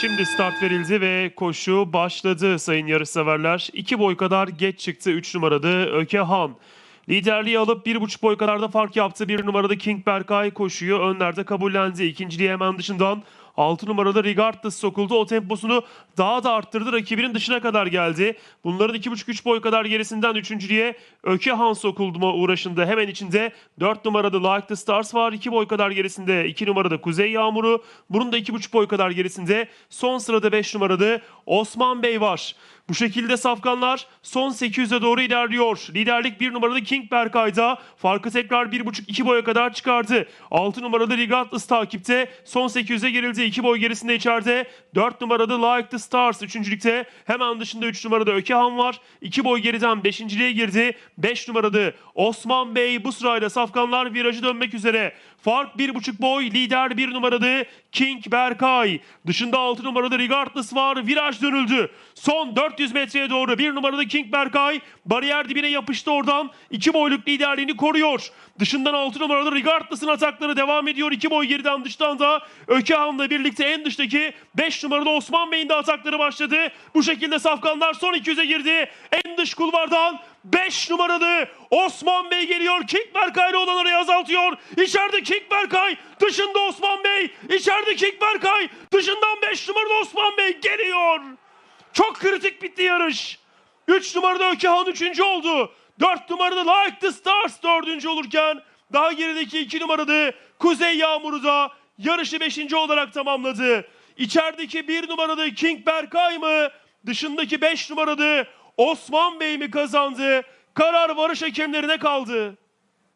Şimdi start verildi ve koşu başladı sayın yarışseverler. 2 boy kadar geç çıktı 3 numaralı Ökehan. Liderliği alıp 1,5 boy kadar da fark yaptı. 1 numaralı King Berkay koşuyu önlerde kabullendi. İkinciliği hemen dışından 6 numaralı Regardless sokuldu. O temposunu daha da arttırdı. Rakibinin dışına kadar geldi. Bunların 2,5-3 boy kadar gerisinden üçüncülüğe Ökehan sokulma uğraşında. Hemen içinde 4 numarada Like the Stars var. 2 boy kadar gerisinde 2 numarada Kuzey Yağmuru. Bunun da 2,5 boy kadar gerisinde son sırada 5 numarada Osman Bey var. Bu şekilde safkanlar son 800'e doğru ilerliyor. Liderlik 1 numaralı King Berkay'da. Farkı tekrar 1,5-2 boya kadar çıkardı. 6 numaralı Regardless takipte. Son 800'e girildi. 2 boy gerisinde içeride. 4 numaralı Like the Stars. Üçüncülükte hemen dışında 3 numarada Ökehan var. 2 boy geriden 5.liğe girdi. 5 numaralı Osman Bey bu sırayla safkanlar virajı dönmek üzere. Fark 1,5 boy. Lider 1 numaralı King Berkay. Dışında 6 numaralı Regardless var. Viraj dönüldü. Son 400 metreye doğru 1 numaralı King Berkay bariyer dibine yapıştı oradan. 2 boyluk liderliğini koruyor. Dışından 6 numaralı Regardless'ın atakları devam ediyor. 2 boy geriden dıştan da Ökehan'la birlikte en dıştaki 5 numaralı Osman Bey'in de atakları başladı. Bu şekilde safkanlar son 200'e girdi. En dış kulvardan 5 numaralı Osman Bey geliyor. King Berkay ile olanları azaltıyor. İçeride King Berkay, dışında Osman Bey. İçeride King Berkay, dışından 5 numaralı Osman Bey geliyor. Çok kritik bitti yarış. 3 numarada Ökehan 3. oldu. 4 numarada Like the Stars 4. olurken daha gerideki 2 numarada Kuzey Yağmuru da yarışı 5. olarak tamamladı. İçerideki 1 numarada King Berkay mı? Dışındaki 5 numarada Osman Bey mi kazandı? Karar varış hakemlerine kaldı.